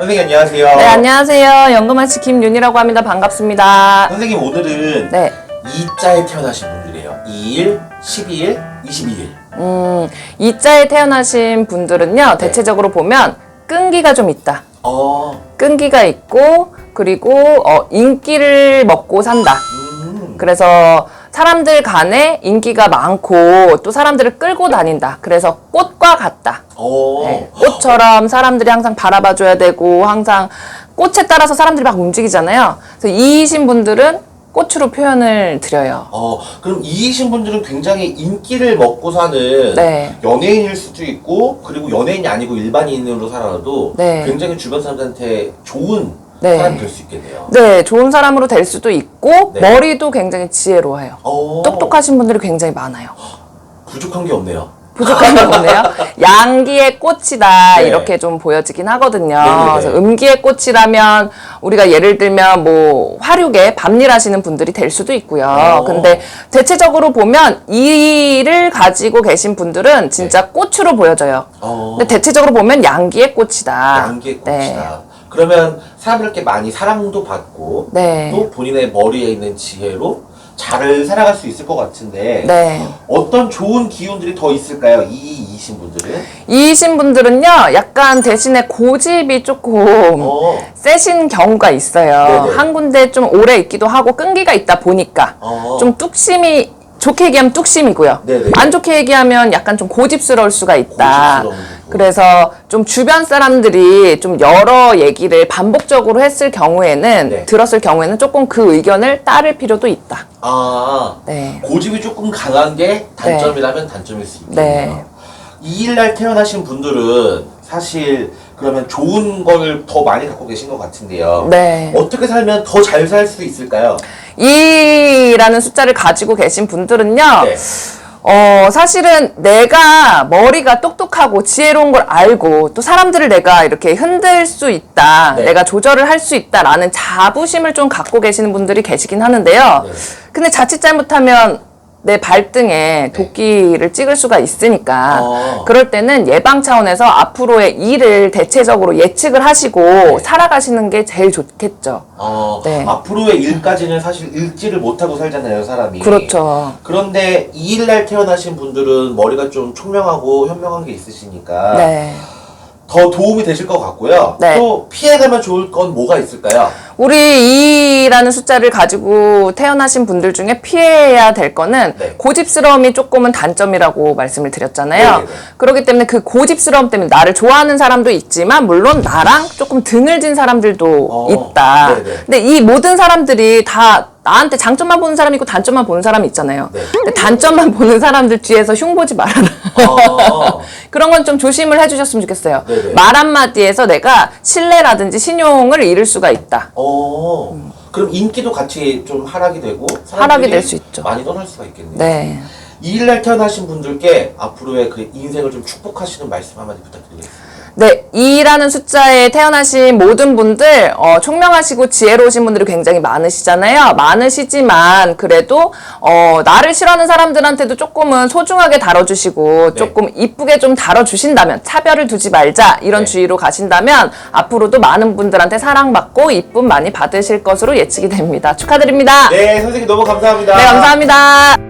선생님 안녕하세요. 네, 안녕하세요. 연금아치 김윤이라고 합니다. 반갑습니다. 선생님 오늘은 네. 이자에 태어나신 분들이에요. 2일, 12일, 22일. 음, 이자에 태어나신 분들은요, 대체적으로 보면 끈기가 좀 있다. 어, 끈기가 있고, 그리고 어, 인기를 먹고 산다. 음, 그래서 사람들 간에 인기가 많고 또 사람들을 끌고 다닌다. 그래서 꽃과 같다. 어, 네, 꽃처럼 사람들이 항상 바라봐줘야 되고 항상 꽃에 따라서 사람들이 막 움직이잖아요. 그래서 이이신 분들은 꽃으로 표현을 드려요. 어, 그럼 이이신 분들은 굉장히 인기를 먹고 사는 네. 연예인일 수도 있고, 그리고 연예인이 아니고 일반인으로 살아도 네. 굉장히 주변 사람들한테 좋은 네. 사람이 될 수 있겠네요. 네, 좋은 사람으로 될 수도 있고 네. 머리도 굉장히 지혜로워요. 어, 똑똑하신 분들이 굉장히 많아요. 부족한 게 없네요. 부족한 게 없네요. 양기의 꽃이다 네. 이렇게 좀 보여지긴 하거든요. 네네네. 그래서 음기의 꽃이라면 우리가 예를 들면 뭐 화류계 밤일 하시는 분들이 될 수도 있고요. 어. 근데 대체적으로 보면 이를 가지고 계신 분들은 진짜 꽃으로 보여져요. 네. 어, 근데 대체적으로 보면 양기의 꽃이다. 양기의 꽃이다. 네. 그러면 사람들께 많이 사랑도 받고 네. 또 본인의 머리에 있는 지혜로 잘 살아갈 수 있을 것 같은데 네. 어떤 좋은 기운들이 더 있을까요? 이 이신 분들은? 이신 분들은요, 약간 대신에 고집이 조금 어, 세신 경우가 있어요. 네네. 한 군데 좀 오래 있기도 하고 끈기가 있다 보니까 어. 좀 뚝심이 좋게 얘기하면 뚝심이고요. 네네. 안 좋게 얘기하면 약간 좀 고집스러울 수가 있다. 고집스러운. 그래서 좀 주변 사람들이 좀 여러 얘기를 반복적으로 했을 경우에는 네. 들었을 경우에는 조금 그 의견을 따를 필요도 있다. 아 네. 고집이 조금 강한 게 단점이라면 단점일 수 있겠네요. 네. 이 일날 태어나신 분들은 사실 그러면 좋은 걸 더 많이 갖고 계신 것 같은데요. 네. 어떻게 살면 더 잘 살 수 있을까요? 이라는 숫자를 가지고 계신 분들은요. 네. 어, 사실은 내가 머리가 똑똑하고 지혜로운 걸 알고 또 사람들을 내가 이렇게 흔들 수 있다. 네. 내가 조절을 할 수 있다라는 자부심을 좀 갖고 계시는 분들이 계시긴 하는데요. 네. 근데 자칫 잘못하면 내 발등에 도끼를 찍을 수가 있으니까 어. 그럴 때는 예방 차원에서 앞으로의 일을 대체적으로 예측을 하시고 네. 살아가시는 게 제일 좋겠죠. 어, 네. 앞으로의 일까지는 사실 읽지를 못하고 살잖아요, 사람이. 그렇죠. 그런데 이 일날 태어나신 분들은 머리가 좀 총명하고 현명한 게 있으시니까 네. 더 도움이 되실 것 같고요. 네. 또 피해가면 좋을 건 뭐가 있을까요? 우리 2라는 숫자를 가지고 태어나신 분들 중에 피해야 될 거는 네. 고집스러움이 조금은 단점이라고 말씀을 드렸잖아요. 네 네 네. 그렇기 때문에 그 고집스러움 때문에 나를 좋아하는 사람도 있지만 물론 나랑 조금 등을 진 사람들도 어, 있다. 네 네. 근데 이 모든 사람들이 다 나한테 장점만 보는 사람이 있고 단점만 보는 사람이 있잖아요. 네. 근데 단점만 보는 사람들 뒤에서 흉 보지 말아라. 어, 그런 건 좀 조심을 해주셨으면 좋겠어요. 네네. 말 한마디에서 내가 신뢰라든지 신용을 잃을 수가 있다. 어, 그럼 인기도 같이 좀 하락이 되고 하락이 사람들이 될수 있죠. 많이 떠날 수가 있겠네요. 네. 이 일날 태어나신 분들께 앞으로의 그 인생을 좀 축복하시는 말씀 한마디 부탁드리겠습니다. 네, 2라는 숫자에 태어나신 모든 분들, 어, 총명하시고 지혜로우신 분들이 굉장히 많으시잖아요. 많으시지만, 그래도, 어, 나를 싫어하는 사람들한테도 조금은 소중하게 다뤄주시고, 네. 조금 이쁘게 좀 다뤄주신다면, 차별을 두지 말자, 이런 네. 주의로 가신다면, 앞으로도 많은 분들한테 사랑받고, 이쁨 많이 받으실 것으로 예측이 됩니다. 축하드립니다. 네, 선생님 너무 감사합니다. 네 감사합니다.